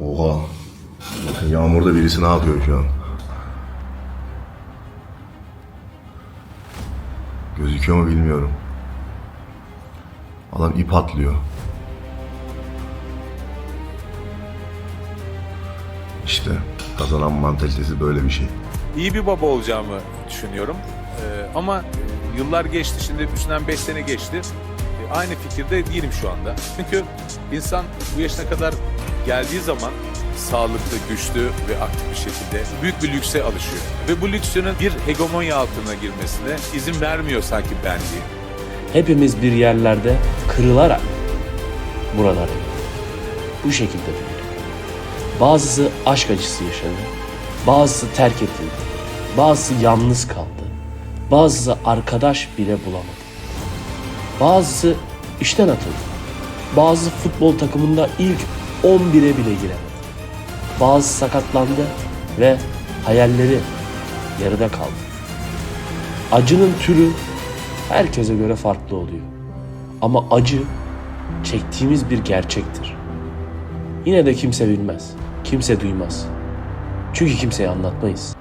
Oha. Bakın yağmurda birisi ne yapıyor şu an? Gözüküyor mu bilmiyorum. Adam ip atlıyor. İşte kazanan mantalitesi böyle bir şey. iyi bir baba olacağımı düşünüyorum. Ee, ama yıllar geçti şimdi üstünden 5 sene geçti. E, aynı fikirde değilim şu anda. Çünkü insan bu yaşına kadar geldiği zaman sağlıklı, güçlü ve aktif bir şekilde büyük bir lükse alışıyor. Ve bu lüksünün bir hegemonya altına girmesine izin vermiyor sanki benliği. Hepimiz bir yerlerde kırılarak buralara. Bu şekilde büyüdük. Bazısı aşk acısı yaşadı. Bazısı terk edildi. Bazısı yalnız kaldı. Bazısı arkadaş bile bulamadı. Bazısı işten atıldı. Bazı futbol takımında ilk 11'e bile giremedi. Bazı sakatlandı ve hayalleri yarıda kaldı. Acının türü herkese göre farklı oluyor. Ama acı çektiğimiz bir gerçektir. Yine de kimse bilmez, kimse duymaz. Çünkü kimseye anlatmayız.